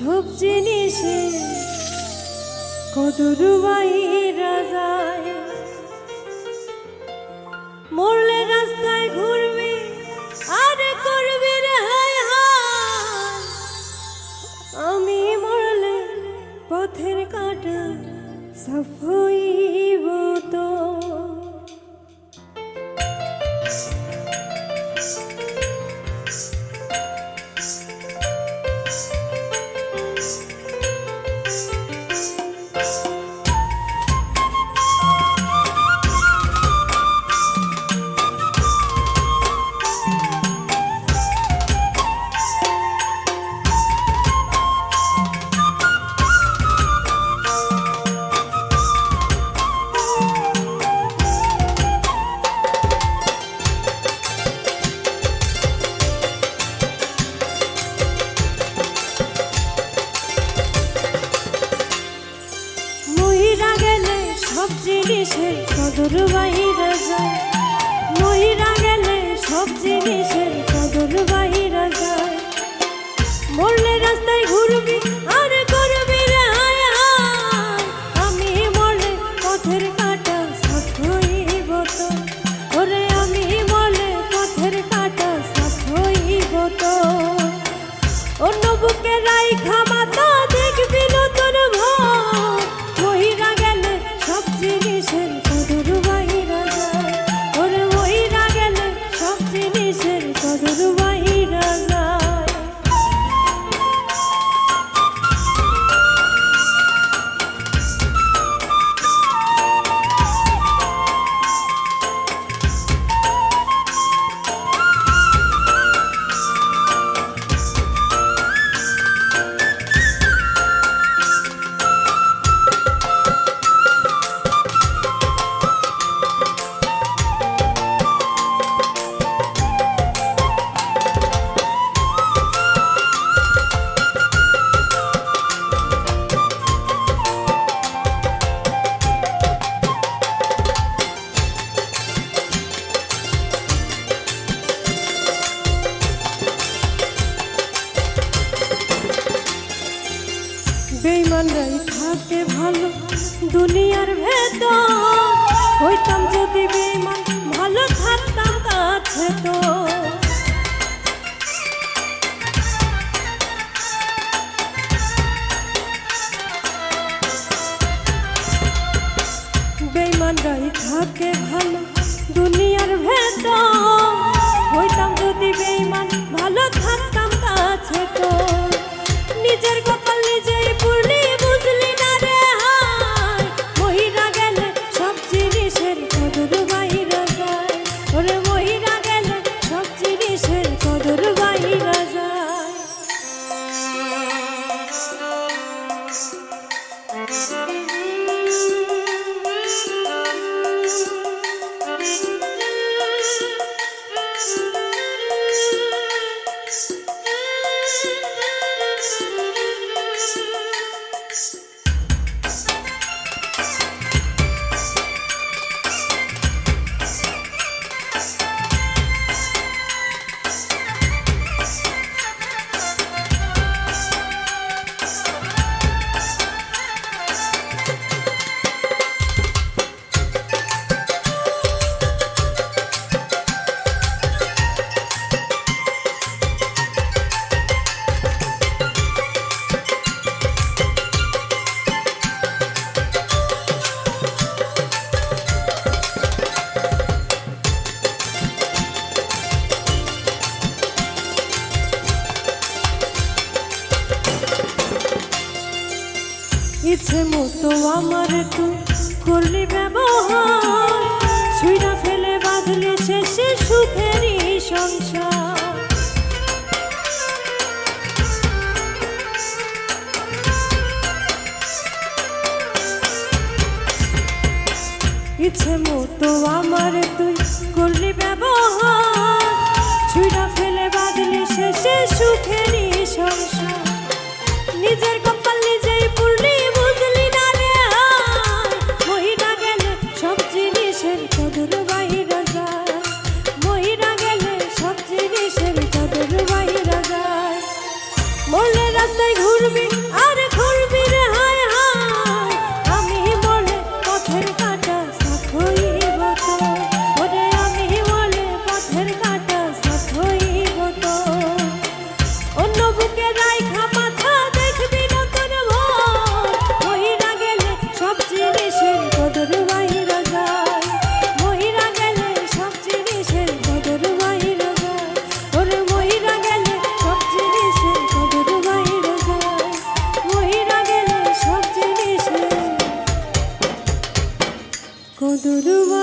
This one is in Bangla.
সব জিনিসে কদর বাইরা যায় মরলে রাস্তায় ঘুরবি, আর করবি রে আমি মরলে পথের কাটা সব হইব তো। সব জিনিসের কদর বাইরা যায় মহিরা গেলে সব জিনিসের কদর বাইরা যায় মরলে রাস্তায় ঘুরবি বেইমানরাই ভালো দুনিয়ার ভেতর। হইতাম যদি বেইমান ভালো থাকতাম কাছে তো বেইমানরাই থাকে ইচ্ছে মতো আমার তুই করলি ব্যবহার। ছুঁড়া ফেলে বাঁধলি শেষে সুখেরই সংসার। ইচ্ছে মতো আমার তুই করলি ব্যবহার। ছুঁড়া ফেলে বাঁধলি শেষে সুখেরই সংসার। নিজের রাস্তায় ঘুরবি আর ಓದುರುವ